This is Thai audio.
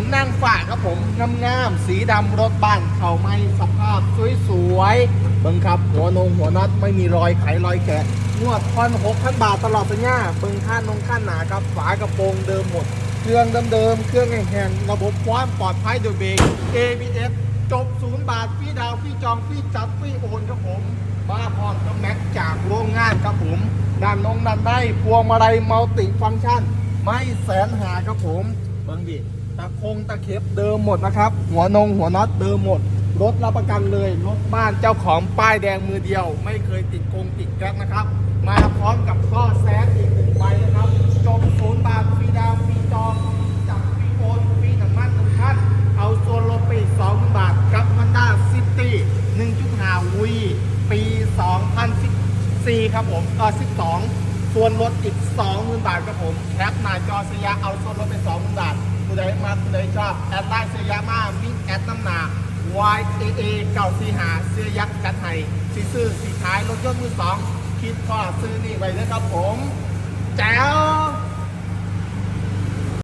งนั่งฝาครับผมงามๆสีดำรถบ้านเขาไม่สภาพสวยๆเบิ่งครับ หัวนงหัวน็อตไม่มีรอยไขรอยแกะงวดพันหกพันบาทตลอดสัญญาเบิ่งค่านงค่าหนาครับฝากระโปรงเดิมหมด เครื่องเดิมๆเครื่องแห้งๆระบบความปลอดภัยโดยเบรก ABS จบศูนย์บาทพี่ดาวพี่จองพี่จัดพี่โอนครับผมมาพร้อมกับแม็กจากโรงงานครับผมด้านนงด้านได้พวงมาลัยมัลติฟังก์ชัน ไม่แสนหาครับผม เบิ้งดิ ตะคงตะเข็บเดิมหมดนะครับ หัวนงหัวน็อตเดิมหมด รถรับประกันเลยรถบ้านเจ้าของป้ายแดงมือเดียว ไม่เคยติดกงติดแก๊สนะครับ มาพร้อมกับข้อแซดอีกหนึ่งใบนะครับจบศูนย์บาทฟรีดาวฟรีจองจับฟรีโอนฟรีหน้ำมันหนึ่งคันเอาส่วนลดไปอีสองบาทกับ Honda City 1.5วีปี2014ครับผมเออ12ส่วนลดอีก20,000บาทครับผมแคปหน้าจอสียเอาส่วนลดไป20,000บาท ผู้ใดมาผู้ใดชอบแอดไลน์เซียมามิแอดน้ำหนา Y A A เก่าสีหาเสื้อยักษ์กันไห้สีซื้อสีท้ายรถยนต์มือสองคิดข้อซื้อนี่ไว้ด้วยครับผม แจ๋ว